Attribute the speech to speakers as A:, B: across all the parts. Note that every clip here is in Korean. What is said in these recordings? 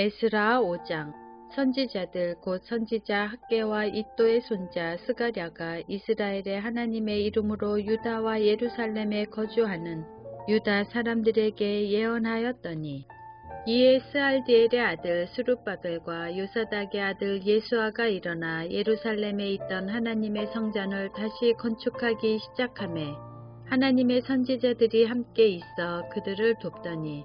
A: 에스라 5장 선지자들 곧 선지자 학계와 이또의 손자 스가랴가 이스라엘의 하나님의 이름으로 유다와 예루살렘에 거주하는 유다 사람들에게 예언하였더니 이에 스알디엘의 아들 스룹바벨과 요사닥의 아들 예수아가 일어나 예루살렘에 있던 하나님의 성전을 다시 건축하기 시작하매 하나님의 선지자들이 함께 있어 그들을 돕더니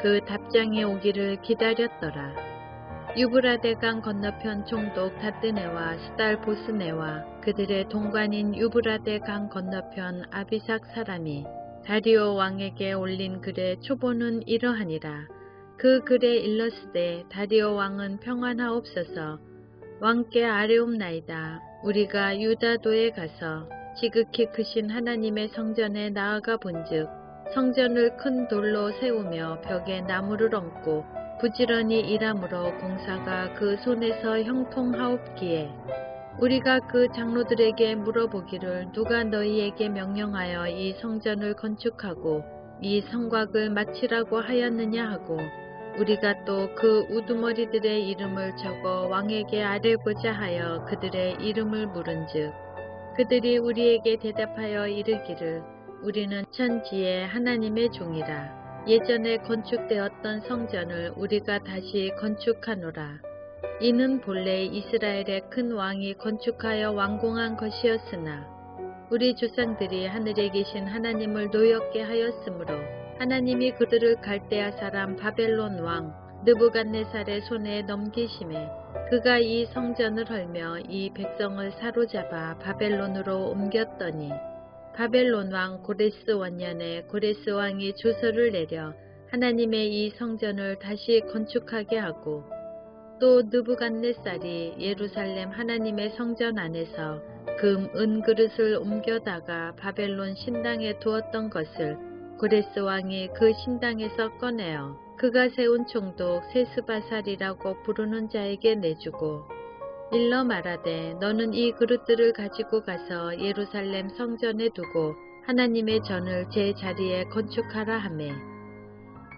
A: 그 답장이 오기를 기다렸더라. 유브라데강 건너편 총독 다뜨네와 스달보스네와 그들의 동관인 유브라데강 건너편 아비삭 사람이 다리오 왕에게 올린 글의 초보는 이러하니라. 그 글에 일렀으되 다리오 왕은 평안하옵소서 왕께 아뢰옵나이다. 우리가 유다도에 가서 지극히 크신 하나님의 성전에 나아가 본즉 성전을 큰 돌로 세우며 벽에 나무를 얹고 부지런히 일함으로 공사가 그 손에서 형통하옵기에 우리가 그 장로들에게 물어보기를 누가 너희에게 명령하여 이 성전을 건축하고 이 성곽을 마치라고 하였느냐 하고 우리가 또 그 우두머리들의 이름을 적어 왕에게 아뢰고자 하여 그들의 이름을 물은즉 그들이 우리에게 대답하여 이르기를 우리는 천지의 하나님의 종이라. 예전에 건축되었던 성전을 우리가 다시 건축하노라. 이는 본래 이스라엘의 큰 왕이 건축하여 완공한 것이었으나 우리 조상들이 하늘에 계신 하나님을 노엽게 하였으므로 하나님이 그들을 갈대아 사람 바벨론 왕 느부갓네살의 손에 넘기심에 그가 이 성전을 헐며 이 백성을 사로잡아 바벨론으로 옮겼더니 바벨론 왕 고레스 원년에 고레스 왕이 조서를 내려 하나님의 이 성전을 다시 건축하게 하고 또 느부갓네살이 예루살렘 하나님의 성전 안에서 금, 은 그릇을 옮겨다가 바벨론 신당에 두었던 것을 고레스 왕이 그 신당에서 꺼내어 그가 세운 총독 세스바살이라고 부르는 자에게 내주고 일러 말하되 너는 이 그릇들을 가지고 가서 예루살렘 성전에 두고 하나님의 전을 제 자리에 건축하라 하매.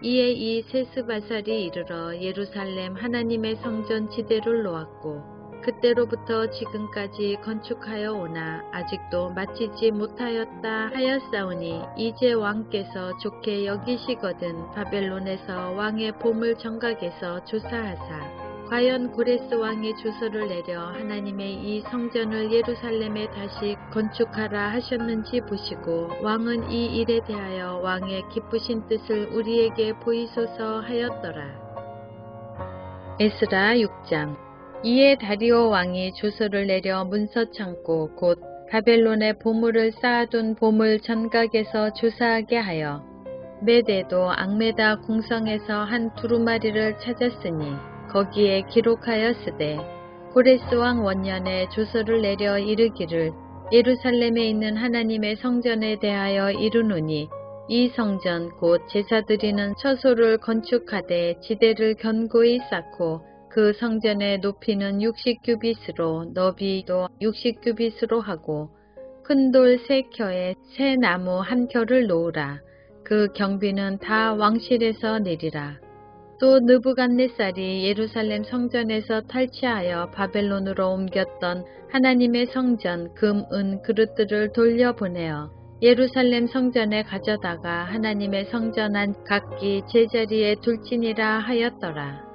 A: 이에 이 세스바살이 이르러 예루살렘 하나님의 성전 지대를 놓았고 그때로부터 지금까지 건축하여 오나 아직도 마치지 못하였다 하였사오니 이제 왕께서 좋게 여기시거든 바벨론에서 왕의 보물 정각에서 조사하사 과연 고레스 왕이 주소를 내려 하나님의 이 성전을 예루살렘에 다시 건축하라 하셨는지 보시고 왕은 이 일에 대하여 왕의 기쁘신 뜻을 우리에게 보이소서 하였더라. 에스라 6장 이에 다리오 왕이 주소를 내려 문서 창고 곧 바벨론의 보물을 쌓아둔 보물 전각에서 조사하게 하여 메대도 악메다 궁성에서 한 두루마리를 찾았으니 거기에 기록하였으되 고레스 왕 원년에 조서를 내려 이르기를 예루살렘에 있는 하나님의 성전에 대하여 이르노니 이 성전 곧 제사 드리는 처소를 건축하되 지대를 견고히 쌓고 그 성전의 높이는 60규빗으로 너비도 60규빗으로 하고 큰 돌 세 켜에 새 나무 한 켜를 놓으라. 그 경비는 다 왕실에서 내리라. 또 느부갓네살이 예루살렘 성전에서 탈취하여 바벨론으로 옮겼던 하나님의 성전 금, 은 그릇들을 돌려보내어 예루살렘 성전에 가져다가 하나님의 성전 안 각기 제자리에 둘지니라 하였더라.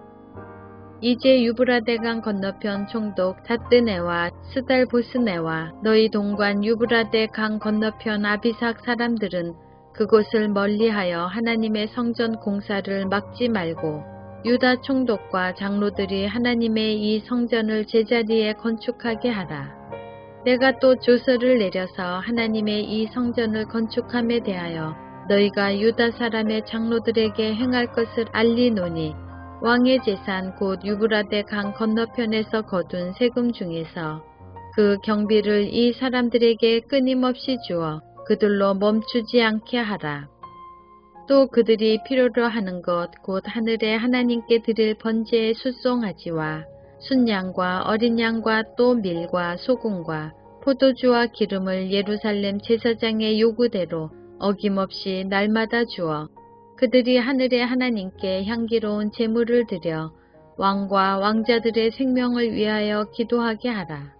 A: 이제 유브라데강 건너편 총독 다뜨네와 스달보스네와 너희 동관 유브라데 강 건너편 아비삭 사람들은 그곳을 멀리하여 하나님의 성전 공사를 막지 말고 유다 총독과 장로들이 하나님의 이 성전을 제자리에 건축하게 하라. 내가 또 조서를 내려서 하나님의 이 성전을 건축함에 대하여 너희가 유다 사람의 장로들에게 행할 것을 알리노니 왕의 재산 곧 유브라데 강 건너편에서 거둔 세금 중에서 그 경비를 이 사람들에게 끊임없이 주어 그들로 멈추지 않게 하라. 또 그들이 필요로 하는 것 곧 하늘의 하나님께 드릴 번제에 숫송하지와 순양과 어린 양과 또 밀과 소금과 포도주와 기름을 예루살렘 제사장의 요구대로 어김없이 날마다 주어 그들이 하늘의 하나님께 향기로운 제물을 드려 왕과 왕자들의 생명을 위하여 기도하게 하라.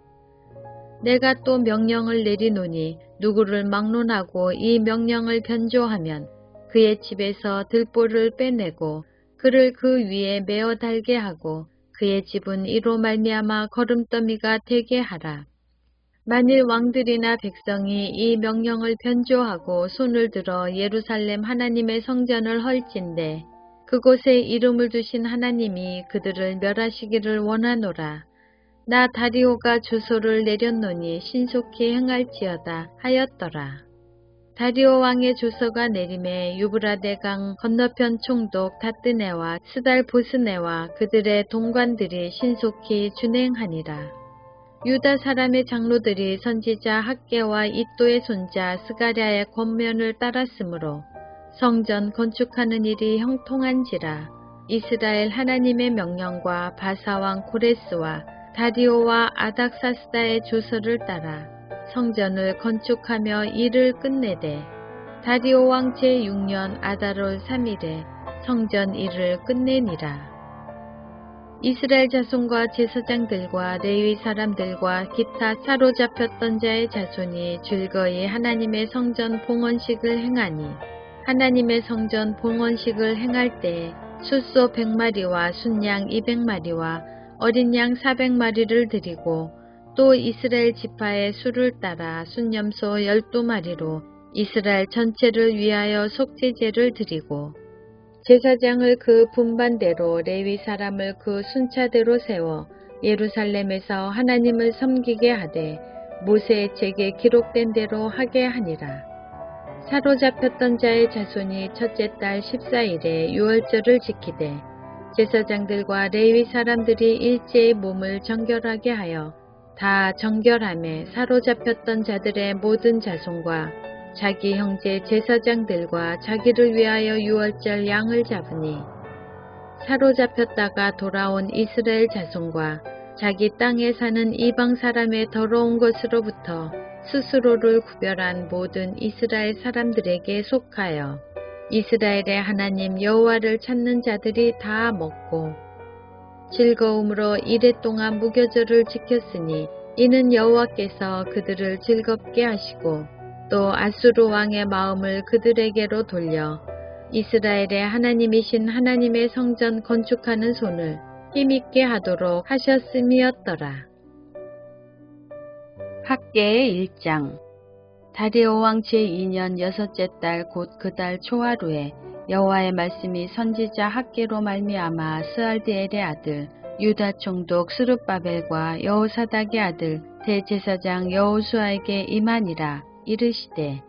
A: 내가 또 명령을 내리노니 누구를 막론하고 이 명령을 변조하면 그의 집에서 들보를 빼내고 그를 그 위에 메어 달게 하고 그의 집은 이로 말미암아 걸음더미가 되게 하라. 만일 왕들이나 백성이 이 명령을 변조하고 손을 들어 예루살렘 하나님의 성전을 헐진대 그곳에 이름을 두신 하나님이 그들을 멸하시기를 원하노라. 나 다리오가 주소를 내렸노니 신속히 행할지어다 하였더라. 다리오 왕의 주소가 내림에 유브라데강 건너편 총독 다뜨네와 스달 보스네와 그들의 동관들이 신속히 준행하니라. 유다 사람의 장로들이 선지자 학계와 이또의 손자 스가랴의 권면을 따랐으므로 성전 건축하는 일이 형통한지라 이스라엘 하나님의 명령과 바사왕 코레스와 다리오와 아닥사스다의 주소를 따라 성전을 건축하며 일을 끝내되 다리오 왕 제6년 아다롤 3일에 성전 일을 끝내니라. 이스라엘 자손과 제사장들과 레위 사람들과 기타 사로잡혔던 자의 자손이 즐거이 하나님의 성전 봉헌식을 행하니 하나님의 성전 봉헌식을 행할 때 숫소 100마리와 순양 200마리와 어린 양 400마리를 드리고 또 이스라엘 지파의 수를 따라 순념소 12마리로 이스라엘 전체를 위하여 속죄제를 드리고 제사장을 그 분반대로 레위 사람을 그 순차대로 세워 예루살렘에서 하나님을 섬기게 하되 모세의 책에 기록된 대로 하게 하니라. 사로잡혔던 자의 자손이 첫째 달 14일에 유월절을 지키되 제사장들과 레위 사람들이 일제히 몸을 정결하게 하여 다 정결함에 사로잡혔던 자들의 모든 자손과 자기 형제 제사장들과 자기를 위하여 유월절 양을 잡으니 사로잡혔다가 돌아온 이스라엘 자손과 자기 땅에 사는 이방 사람의 더러운 것으로부터 스스로를 구별한 모든 이스라엘 사람들에게 속하여 이스라엘의 하나님 여호와를 찾는 자들이 다 먹고 즐거움으로 이랫동안 무교절을 지켰으니 이는 여호와께서 그들을 즐겁게 하시고 또 아수르 왕의 마음을 그들에게로 돌려 이스라엘의 하나님이신 하나님의 성전 건축하는 손을 힘있게 하도록 하셨음이었더라. 학계의 일장 다리오 왕 제2년 여섯째 달 곧 그 달 초하루에 여호와의 말씀이 선지자 학계로 말미암아 스알디엘의 아들 유다 총독 스룹바벨과 여호사닥의 아들 대제사장 여호수아에게 임하니라 이르시되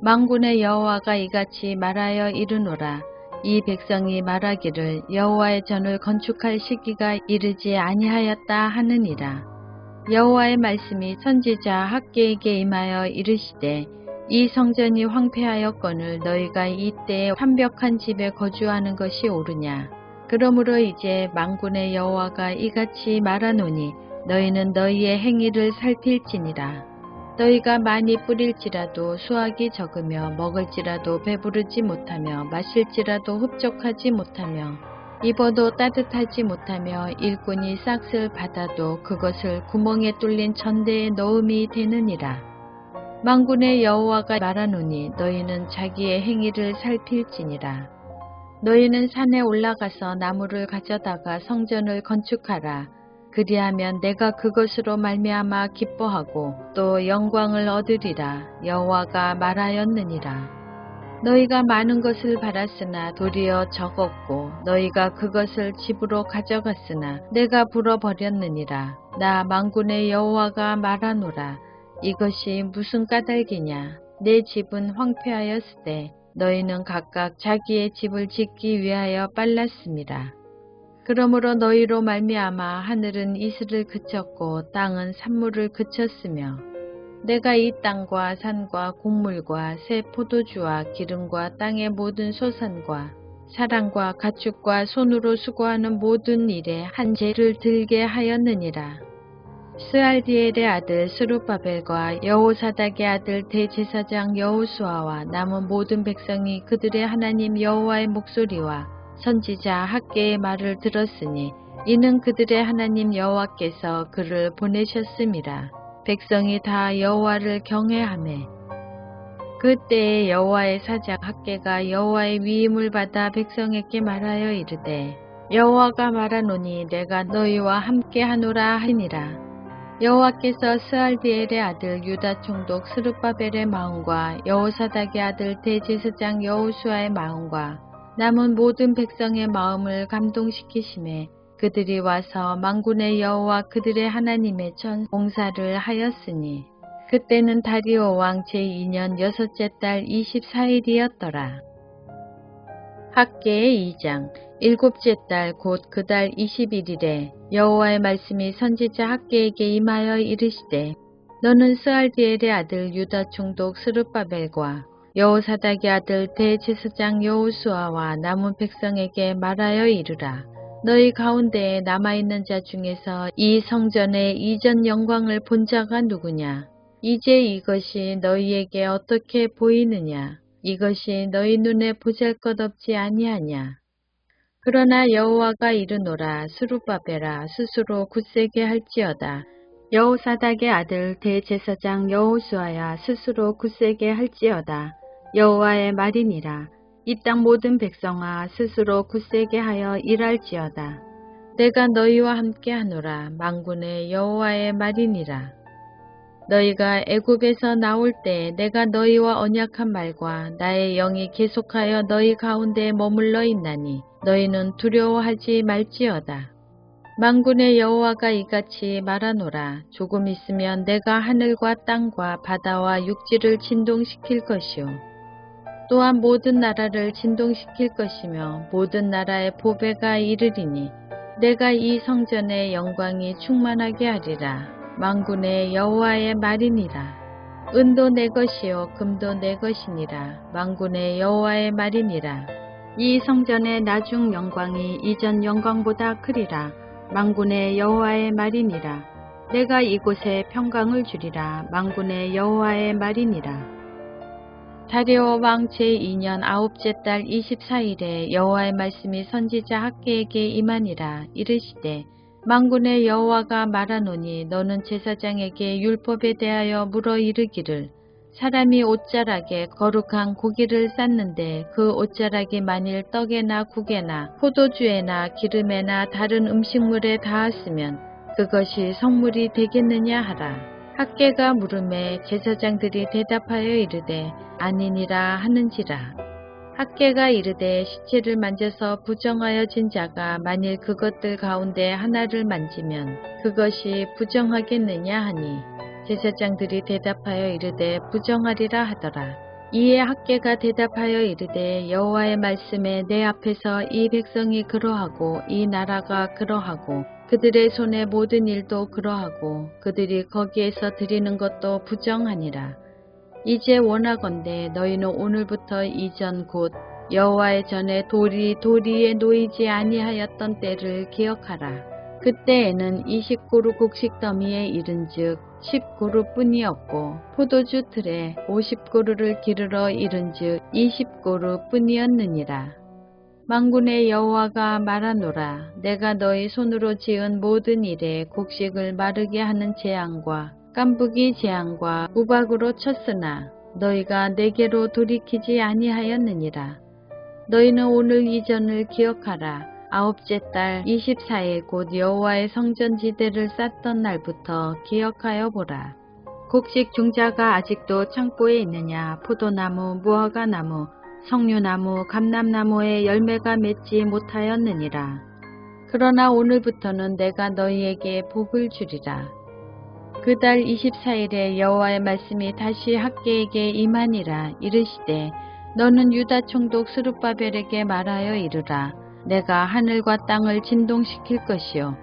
A: 망군의 여호와가 이같이 말하여 이르노라. 이 백성이 말하기를 여호와의 전을 건축할 시기가 이르지 아니하였다 하느니라 여호와의 말씀이 선지자 학계에게 임하여 이르시되 이 성전이 황폐하였거늘 너희가 이때에 완벽한 집에 거주하는 것이 옳으냐. 그러므로 이제 망군의 여호와가 이같이 말하노니 너희는 너희의 행위를 살필지니라. 너희가 많이 뿌릴지라도 수확이 적으며 먹을지라도 배부르지 못하며 마실지라도 흡족하지 못하며 입어도 따뜻하지 못하며 일꾼이 싹을 받아도 그것을 구멍에 뚫린 전대에 넣음이 되느니라. 망군의 여호와가 말하노니 너희는 자기의 행위를 살필지니라. 너희는 산에 올라가서 나무를 가져다가 성전을 건축하라. 그리하면 내가 그것으로 말미암아 기뻐하고 또 영광을 얻으리라. 여호와가 말하였느니라. 너희가 많은 것을 받았으나 도리어 적었고 너희가 그것을 집으로 가져갔으나 내가 불어버렸느니라. 나 망군의 여호와가 말하노라. 이것이 무슨 까닭이냐. 내 집은 황폐하였을 때 너희는 각각 자기의 집을 짓기 위하여 빨랐습니다. 그러므로 너희로 말미암아 하늘은 이슬을 그쳤고 땅은 산물을 그쳤으며 내가 이 땅과 산과 곡물과 새 포도주와 기름과 땅의 모든 소산과 사랑과 가축과 손으로 수고하는 모든 일에 한 죄를 들게 하였느니라. 스알디엘의 아들 스루바벨과 여호사닥의 아들 대제사장 여호수아와 남은 모든 백성이 그들의 하나님 여호와의 목소리와 선지자 학계의 말을 들었으니 이는 그들의 하나님 여호와께서 그를 보내셨음이라. 백성이 다 여호와를 경외하매 그때에 여호와의 사장 학계가 여호와의 위임을 받아 백성에게 말하여 이르되 여호와가 말하노니 내가 너희와 함께 하노라 하니라. 여호와께서 스알디엘의 아들 유다 총독 스룹바벨의 마음과 여호사닥의 아들 대제사장 여호수아의 마음과 남은 모든 백성의 마음을 감동시키심에 그들이 와서 망군의 여호와 그들의 하나님의 전 봉사를 하였으니 그때는 다리오 왕 제2년 여섯째 달 24일이었더라. 학계의 2장 일곱째 달 곧 그 달 21일에 여호와의 말씀이 선지자 학계에게 임하여 이르시되 너는 스알디엘의 아들 유다 총독 스룹바벨과 여호사닥의 아들 대제사장 여호수아와 남은 백성에게 말하여 이르라. 너희 가운데에 남아있는 자 중에서 이 성전의 이전 영광을 본 자가 누구냐? 이제 이것이 너희에게 어떻게 보이느냐? 이것이 너희 눈에 보잘것없지 아니하냐? 그러나 여호와가 이르노라 수르바베라 스스로 굳세게 할지어다. 여호사닥의 아들 대제사장 여호수아야 스스로 굳세게 할지어다. 여호와의 말이니라. 이 땅 모든 백성아 스스로 굳세게 하여 일할지어다. 내가 너희와 함께 하노라. 망군의 여호와의 말이니라. 너희가 애굽에서 나올 때 내가 너희와 언약한 말과 나의 영이 계속하여 너희 가운데 머물러 있나니 너희는 두려워하지 말지어다. 망군의 여호와가 이같이 말하노라. 조금 있으면 내가 하늘과 땅과 바다와 육지를 진동시킬 것이요. 또한 모든 나라를 진동시킬 것이며 모든 나라의 보배가 이르리니 내가 이 성전의 영광이 충만하게 하리라. 망군의 여호와의 말이니라. 은도 내 것이요 금도 내 것이니라. 망군의 여호와의 말이니라. 이 성전의 나중 영광이 이전 영광보다 크리라. 망군의 여호와의 말이니라. 내가 이곳에 평강을 주리라. 망군의 여호와의 말이니라. 다리오 왕 제2년 아홉째 달 24일에 여호와의 말씀이 선지자 학계에게 임하니라 이르시되 망군의 여호와가 말하노니 너는 제사장에게 율법에 대하여 물어 이르기를 사람이 옷자락에 거룩한 고기를 쌌는데 그 옷자락이 만일 떡에나 국에나 포도주에나 기름에나 다른 음식물에 닿았으면 그것이 성물이 되겠느냐 하라. 학계가 물음에 제사장들이 대답하여 이르되 아니니라 하는지라. 학계가 이르되 시체를 만져서 부정하여 진 자가 만일 그것들 가운데 하나를 만지면 그것이 부정하겠느냐 하니 제사장들이 대답하여 이르되 부정하리라 하더라. 이에 학계가 대답하여 이르되 여호와의 말씀에 내 앞에서 이 백성이 그러하고 이 나라가 그러하고 그들의 손의 모든 일도 그러하고 그들이 거기에서 드리는 것도 부정하니라. 이제 원하건대 너희는 오늘부터 이전 곧 여호와의 전에 돌이 도리에 놓이지 아니하였던 때를 기억하라. 그때에는 20그루 곡식 더미에 이른즉 10그루 뿐이었고 포도주 틀에 50그루를 기르러 이른즉 20그루 뿐이었느니라. 망군의 여호와가 말하노라. 내가 너희 손으로 지은 모든 일에 곡식을 마르게 하는 재앙과 깐부기 재앙과 우박으로 쳤으나 너희가 내게로 돌이키지 아니하였느니라. 너희는 오늘 이전을 기억하라. 아홉째 달 24일 곧 여호와의 성전지대를 쌓던 날부터 기억하여 보라. 곡식 중자가 아직도 창고에 있느냐 포도나무, 무화과나무, 석류나무, 감람나무에 열매가 맺지 못하였느니라. 그러나 오늘부터는 내가 너희에게 복을 주리라. 그달 24일에 여호와의 말씀이 다시 학계에게 임하니라 이르시되 너는 유다 총독 스룹바벨에게 말하여 이르라. 내가 하늘과 땅을 진동시킬 것이요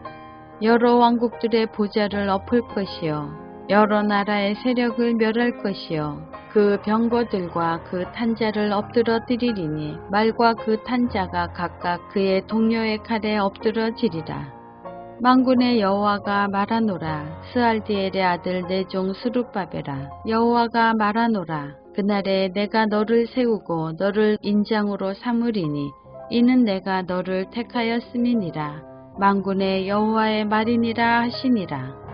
A: 여러 왕국들의 보좌를 엎을 것이요 여러 나라의 세력을 멸할 것이요 그 병거들과 그 탄자를 엎드러뜨리리니 말과 그 탄자가 각각 그의 동료의 칼에 엎드러지리라. 망군의 여호와가 말하노라. 스알디엘의 아들 내종 스룹바벨아 여호와가 말하노라. 그날에 내가 너를 세우고 너를 인장으로 삼으리니 이는 내가 너를 택하였음이니라. 망군의 여호와의 말이니라 하시니라